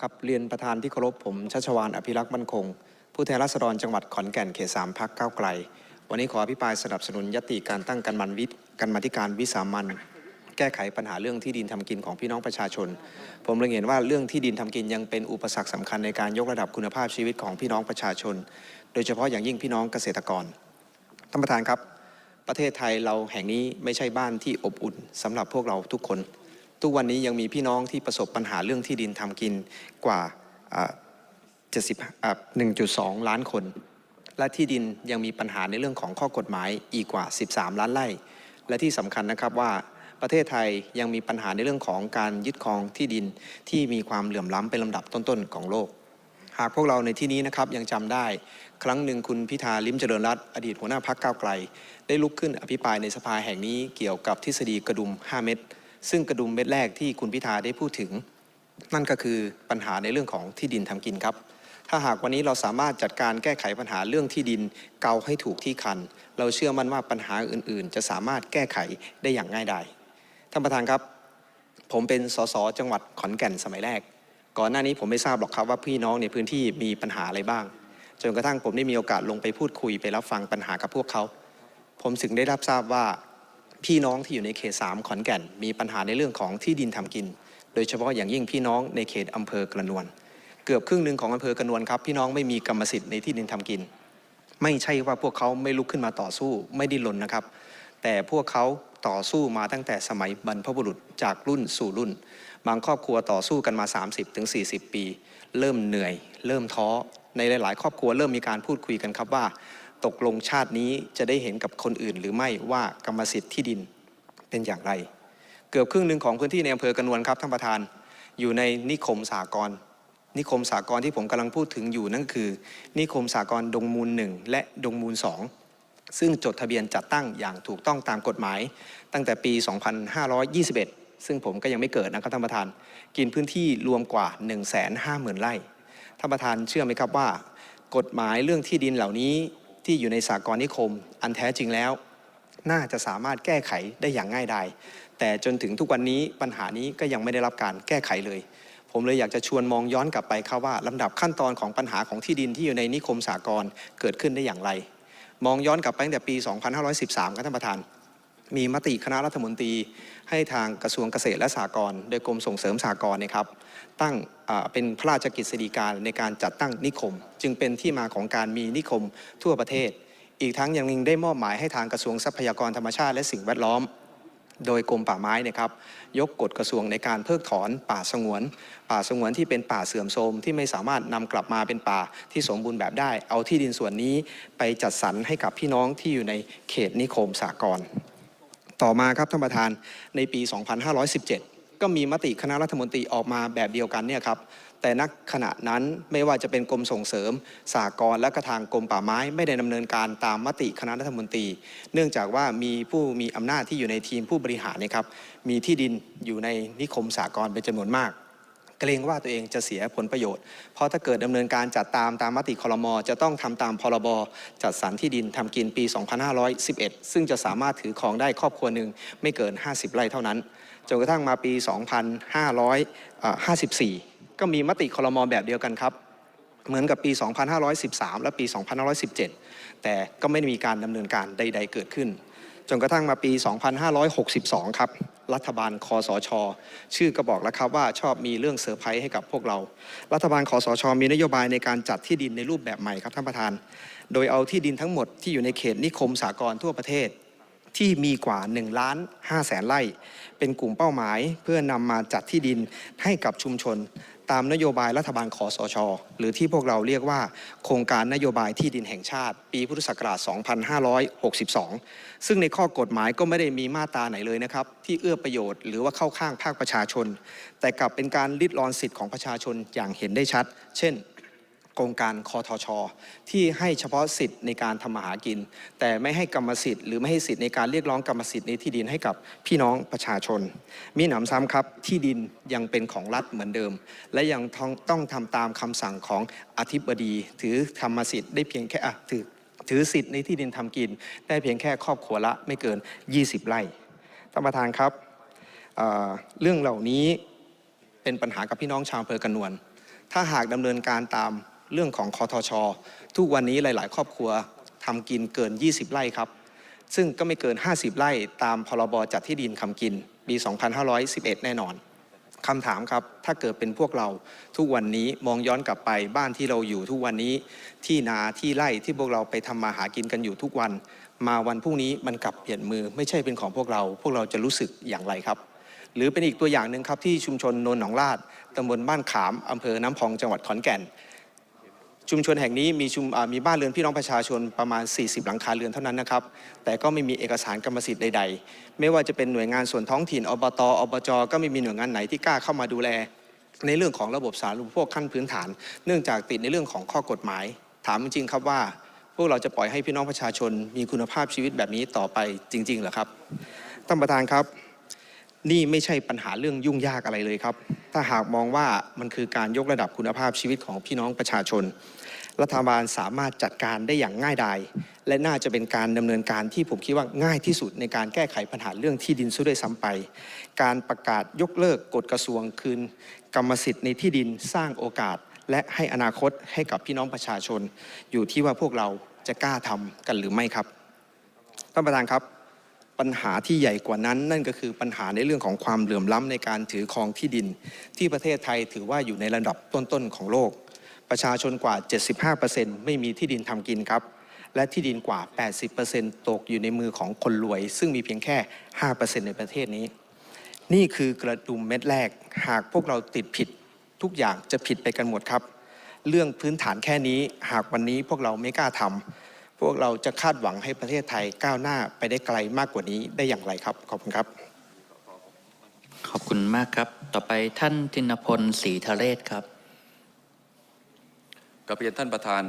ครับเรียนประธานที่เคารพผมชัชวานอภิรักษ์มั่นคง ผู้แทนราษฎรจังหวัดขอนแก่นเขตสามพักก้าวไกล วันนี้ขออภิปรายสนับสนุนยติการตั้งกันมันวิกันมาธิการวิสามันแก้ไขปัญหาเรื่องที่ดินทำกินของพี่น้องประชาชน ผมเล็งเห็นว่าเรื่องที่ดินทำกินยังเป็นอุปสรรคสำคัญในการยกระดับคุณภาพชีวิตของพี่น้องประชาชน โดยเฉพาะอย่างยิ่งพี่น้องเกษตรกรท่านประธานครับ ประเทศไทยเราแห่งนี้ไม่ใช่บ้านที่อบอุ่นสำหรับพวกเราทุกคน ทุกวันนี้ยังมีพี่น้องที่ประสบปัญหาเรื่องที่ดินทำกินกว่าอ่า70อ่า1.2 ล้านคน และที่ดินยังมีปัญหาในเรื่องของข้อกฎหมายอีกกว่า 13 ล้านไร่ และที่สำคัญนะครับว่าประเทศไทยยังมีปัญหาในเรื่องของการยึดครองที่ดินที่มีความเหลื่อมล้ำเป็นลำดับต้นๆของโลก หากพวกเราในที่นี้นะครับยังจำได้ ครั้งหนึ่งคุณพิธาลิมเจริญรัตอดีตหัวหน้าพักก้าวไกล ได้ลุกขึ้นอภิปรายในสภาแห่งนี้เกี่ยวกับทฤษฎีกระดุม 5 เม็ด ซึ่งกระดุมเม็ดแรกที่คุณพิธาได้พูดถึง นั่นก็คือปัญหาในเรื่องของที่ดินทำกินครับ ถ้าหากวันนี้เราสามารถจัดการแก้ไขปัญหาเรื่องที่ดินเกาให้ถูกที่คัน เราเชื่อมั่นว่าปัญหาอื่น ๆ จะสามารถแก้ไขได้อย่างง่ายดายท่านประธานครับผมเป็นสสจังหวัดขอนแก่นสมัยแรก ก่อนหน้านี้ผมไม่ทราบหรอกครับว่าพี่น้องในพื้นที่มีปัญหาอะไรบ้าง จนกระทั่งผมได้มีโอกาสลงไปพูดคุยไปรับฟังปัญหากับพวกเขา ผมถึงได้รับทราบว่า พี่น้องที่อยู่ในเขตสามขอนแก่น มีปัญหาในเรื่องของที่ดินทำกิน โดยเฉพาะอย่างยิ่งพี่น้องในเขตอำเภอกระนวนเกือบครึ่งหนึ่งของอำเภอกระนวนครับพี่น้องไม่มีกรรมสิทธิ์ในที่ดินทำกิน ไม่ใช่ว่าพวกเขาไม่ลุกขึ้นมาต่อสู้ไม่ดิ้นรนนะครับ แต่พวกเขาต่อสู้มาตั้งแต่สมัยบรรพบุรุษจากรุ่นสู่รุ่น บางครอบครัวต่อสู้กันมา 30-40 ปี เริ่มเหนื่อย เริ่มท้อในหลาย ๆ ครอบครัวเริ่มมีการพูดคุยกันครับว่า ตกลงชาตินี้จะได้เห็นกับคนอื่นหรือไม่ว่ากรรมสิทธิ์ที่ดินเป็นอย่างไร เกือบครึ่งหนึ่งของพื้นที่ในอำเภอกระนวนครับท่านประธานอยู่ในนิคมสากรนิคมสากรที่ผมกำลังพูดถึงอยู่นั่นคือ นิคมสากรดงมูลหนึ่งและดงมูลสองซึ่งจดทะเบียนจัดตั้งอย่างถูกต้องตามกฎหมาย ตั้งแต่ปี 2521 ซึ่งผมก็ยังไม่เกิดนะครับท่านประธาน กินพื้นที่รวมกว่า 150,000 ไร่ท่านประธานเชื่อไหมครับว่า กฎหมายเรื่องที่ดินเหล่านี้ ที่อยู่ในสากลนิคม อันแท้จริงแล้ว น่าจะสามารถแก้ไขได้อย่างง่ายดายแต่จนถึงทุกวันนี้ปัญหานี้ก็ยังไม่ได้รับการแก้ไขเลย ผมเลยอยากจะชวนมองย้อนกลับไปครับว่าลำดับขั้นตอนของปัญหาของที่ดินที่อยู่ในนิคมสากลเกิดขึ้นได้อย่างไร มองย้อนกลับไปตั้งแต่ปี 2513ครับท่านประธาน มีมติคณะรัฐมนตรีให้ทางกระทรวงเกษตรและสหกรณ์โดยกรมส่งเสริมสหกรณ์นะครับ ตั้งเป็นพระราชกิจสีการในการจัดตั้งนิคม จึงเป็นที่มาของการมีนิคมทั่วประเทศ อีกทั้งยังได้มอบหมายให้ทางกระทรวงทรัพยากรธรรมชาติและสิ่งแวดล้อม โดยกรมป่าไม้นะครับยกกฎกระทรวงในการเพิกถอนป่าสงวน ป่าสงวนที่เป็นป่าเสื่อมโทรมที่ไม่สามารถนำกลับมาเป็นป่าที่สมบูรณ์แบบได้ เอาที่ดินส่วนนี้ไปจัดสรรให้กับพี่น้องที่อยู่ในเขตนิคมสากล ต่อมาครับท่านประธานในปี 2517 ก็มีมติคณะรัฐมนตรีออกมาแบบเดียวกันเนี่ยครับแต่นักขณะนั้นไม่ว่าจะเป็นกรมส่งเสริมสากรและกระทางกรมป่าไม้ไม่ได้ดำเนินการตามมติคณะรัฐมนตรี เนื่องจากว่ามีผู้มีอำนาจที่อยู่ในทีมผู้บริหารเนะครับมีที่ดินอยู่ในนิคมสากรเป็นจำนวนมาก เกรงว่าตัวเองจะเสียผลประโยชน์ เพราะถ้าเกิดดำเนินการจัดตามตามมติคลมจะต้องทำตามพรบจัดสรรที่ดินทำกินปี 2511 ซึ่งจะสามารถถือครองได้ครอบครัวหนึ่งไม่เกิน 50 ไร่เท่านั้นจนกระทั่งมาปี 2554 ก็มีมติคลมแบบเดียวกันครับเหมือนกับปี 2513 และปี 2517 แต่ก็ไม่มีการดำเนินการใด ๆ เกิดขึ้น จนกระทั่งมาปี 2562 ครับ รัฐบาลคอสช ชื่อก็บอกแล้วครับว่าชอบมีเรื่องเซอร์ไพรส์ให้กับพวกเรา รัฐบาลคอสช มีนโยบายในการจัดที่ดินในรูปแบบใหม่ครับท่านประธาน โดยเอาที่ดินทั้งหมดที่อยู่ในเขตนิคมสากลทั่วประเทศที่มีกว่า1ล้าน5แสนไร่ เป็นกลุ่มเป้าหมายเพื่อนำมาจัดที่ดินให้กับชุมชน ตามนโยบายรัฐบาลคอสช หรือที่พวกเราเรียกว่า โครงการนโยบายที่ดินแห่งชาติ ปีพุทธศักราช 2562 ซึ่งในข้อกฎหมายก็ไม่ได้มีมาตราไหนเลยนะครับ ที่เอื้อประโยชน์หรือว่าเข้าข้างภาคประชาชน แต่กลับเป็นการลิดรอนสิทธิ์ของประชาชนอย่างเห็นได้ชัด เช่น โครงการคอทช ที่ให้เฉพาะสิทธิ์ในการทำมาหากิน แต่ไม่ให้กรรมสิทธิ์หรือไม่ให้สิทธิ์ในการเรียกร้องกรรมสิทธิ์ในที่ดินให้กับพี่น้องประชาชน มีหนำซ้ำครับที่ดินยังเป็นของรัฐเหมือนเดิม และยังต้องต้องทำตามคำสั่งของอธิบดี ถือธรรมสิทธิ์ได้เพียงแค่ถือถือสิทธิ์ในที่ดินทำกิน ได้เพียงแค่ครอบครัวละไม่เกิน 20 ไร่ท่านประธานครับเเรื่องเหล่านี้เป็นปัญหากับพี่น้องชาวอำเภอกระนวน ถ้าหากดำเนินการตาม เรื่องของคอทช ทุกวันนี้หลาย ๆ ครอบครัวทำกินเกิน 20 ไร่ครับ ซึ่งก็ไม่เกิน 50 ไร่ตามพรบจัดที่ดินคำกินปี 2511 แน่นอนคำถามครับ ถ้าเกิดเป็นพวกเราทุกวันนี้มองย้อนกลับไปบ้านที่เราอยู่ทุกวันนี้ที่นาที่ไร่ที่พวกเราไปทำมาหากินกันอยู่ทุกวัน มาวันพรุ่งนี้มันกลับเปลี่ยนมือไม่ใช่เป็นของพวกเรา พวกเราจะรู้สึกอย่างไรครับ หรือเป็นอีกตัวอย่างหนึ่งครับที่ชุมชนนนหนองลาดตำบลบ้านขามอำเภอน้ำพองจังหวัดขอนแก่น ชุมชนแห่งนี้มีชุมมีบ้านเรือนพี่น้องประชาชนประมาณ 40 หลังคาเรือนเท่านั้นนะครับ แต่ก็ไม่มีเอกสารกรรมสิทธิ์ใด ๆ ไม่ว่าจะเป็นหน่วยงานส่วนท้องถิ่นอบตอบจ ก็ไม่มีหน่วยงานไหนที่กล้าเข้ามาดูแล ในเรื่องของระบบสาธารณูปโภคขั้นพื้นฐาน เนื่องจากติดในเรื่องของข้อกฎหมาย ถามจริงๆครับว่า พวกเราจะปล่อยให้พี่น้องประชาชน มีคุณภาพชีวิตแบบนี้ต่อไปจริงๆเหรอครับท่านประธานครับนี่ไม่ใช่ปัญหาเรื่องยุ่งยากอะไรเลยครับ ถ้าหากมองว่ามันคือการยกระดับคุณภาพชีวิตของพี่น้องประชาชน รัฐบาลสามารถจัดการได้อย่างง่ายดาย และน่าจะเป็นการดำเนินการที่ผมคิดว่าง่ายที่สุดในการแก้ไขปัญหาเรื่องที่ดินซะด้วยซ้ำไป การประกาศยกเลิกกฎกระทรวงคืน กรรมสิทธิ์ในที่ดินสร้างโอกาส และให้อนาคตให้กับพี่น้องประชาชน อยู่ที่ว่าพวกเราจะกล้าทำกันหรือไม่ครับท่านประธานครับปัญหาที่ใหญ่กว่านั้นนั่นก็คือปัญหาในเรื่องของความเหลื่อมล้ำในการถือครองที่ดิน ที่ประเทศไทยถือว่าอยู่ในระดับต้นๆของโลก ประชาชนกว่า 75%ไม่มีที่ดินทำกินครับ และที่ดินกว่า 80%ตกอยู่ในมือของคนรวย ซึ่งมีเพียงแค่ 5%ในประเทศนี้ นี่คือกระดุมเม็ดแรก หากพวกเราติดผิดทุกอย่างจะผิดไปกันหมดครับ เรื่องพื้นฐานแค่นี้หากวันนี้พวกเราไม่กล้าทำพวกเราจะคาดหวังให้ประเทศไทยก้าวหน้าไปได้ไกลมากกว่านี้ได้อย่างไรครับ ขอบคุณครับ ขอบคุณมากครับ ต่อไปท่านธินพลศรีทะเรศครับ กับเรียนท่านประธาน